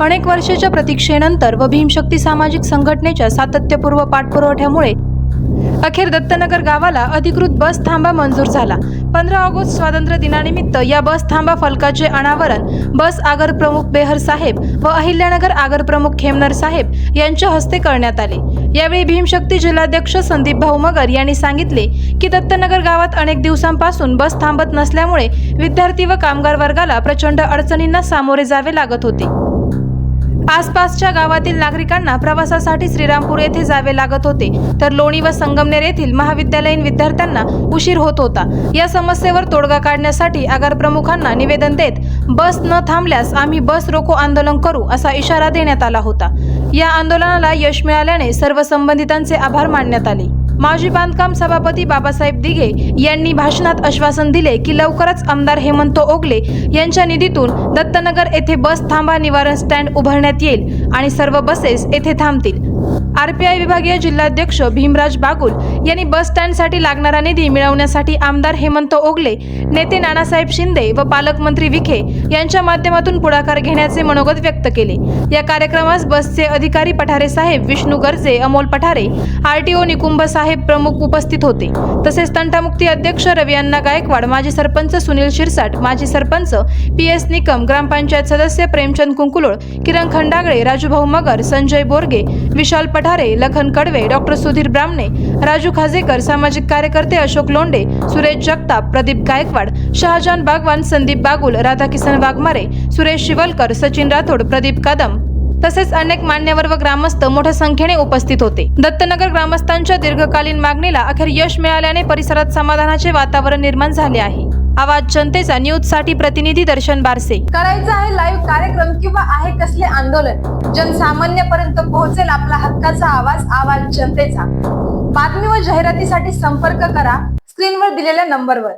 अनेक वर्षाच्या प्रतीक्षेनंतर व भीमशक्ती सामाजिक संघटनेच्या सातत्यपूर्व पाठपुरवठ्यामुळे अखेर दत्तनगर गावाला अधिकृत बस थांबा मंजूर झाला. पंधरा ऑगस्ट स्वातंत्र्य दिनानिमित्त या बस थांबा फलकाचे अनावरण बस आगर प्रमुख बेहर साहेब व अहिल्यानगर आगर प्रमुख खेमनर साहेब यांच्या हस्ते करण्यात आले. यावेळी भीमशक्ती जिल्हाध्यक्ष संदीप भाऊ मगर यांनी सांगितले की दत्तनगर गावात अनेक दिवसांपासून बस थांबत नसल्यामुळे विद्यार्थी व कामगार वर्गाला प्रचंड अडचणींना सामोरे जावे लागत होते. आसपासच्या गावातील नागरिकांना प्रवासासाठी श्रीरामपूर येथे जावे लागत होते. तर लोणी व संगमनेर येथील महाविद्यालयीन विद्यार्थ्यांना उशीर होत होता. या समस्येवर तोडगा काढण्यासाठी आगार प्रमुखांना निवेदन देत बस न थांबल्यास आम्ही बस रोको आंदोलन करू असा इशारा देण्यात आला होता. या आंदोलनाला यश मिळाल्याने सर्व संबंधितांचे आभार मानण्यात आले. माजी बांधकाम सभापती बाबासाहेब दिघे यांनी भाषणात आश्वासन दिले की लवकरच आमदार हेमंत ओगले यांच्या निधीतून दत्तनगर येथे बस थांबा निवारण स्टँड उभारण्यात येईल आणि सर्व बसेस येथे थांबतील. आरपीआय विभागीय जिल्हाध्यक्ष भीमराज बागुल यांनी बस स्टँडसाठी लागणारा निधी मिळवण्यासाठी आमदार हेमंत ओगले नेते नानासाहेब शिंदे व पालकमंत्री विखे यांच्या माध्यमातून पुढाकार घेण्याचे मनोगत व्यक्त केले. या कार्यक्रमास बसचे अधिकारी पठारे साहेब विष्णू गर्जे अमोल पठारे आरटीओ निकुंभ साहेब प्रमुख उपस्थित होते. तसेच तंटामुक्ती अध्यक्ष रवी अण्णा गायकवाड माजी सरपंच सुनील शिरसाट माजी सरपंच पी एस निकम ग्रामपंचायत सदस्य प्रेमचंद कुंकुलोळ किरण खंडागळे राजूभाऊ मगर संजय बोरगे विशाल पठारे लखन कडवे डॉक्टर सुधीर ब्राह्मणे राजू खाजेकर सामाजिक कार्यकर्ते अशोक लोंडे सुरेश जगताप प्रदीप गायकवाड शहाजान बागवान संदीप बागुल राधाकिसन वाघमारे सुरेश शिवलकर सचिन राठोड प्रदीप कदम तसेच अनेक मान्यवर व ग्रामस्थ मोठ्या संख्येने उपस्थित होते. दत्तनगर ग्रामस्थांच्या दीर्घकालीन मागणीला अखेर यश मिळाल्याने परिसरात समाधानाचे वातावरण निर्माण झाले आहे. आवाज जनतेचा न्यूजसाठी प्रतिनिधी दर्शन बारसे. करायचं आहे लाईव्ह कार्यक्रम किंवा आहे कसले आंदोलन? जनसामान्यपर्यंत पोहोचेल आपला हक्काचा आवाज आवाज जनतेचा. बातमी व जाहिरातीसाठी संपर्क करा. स्क्रीनवर दिलेल्या नंबरवर.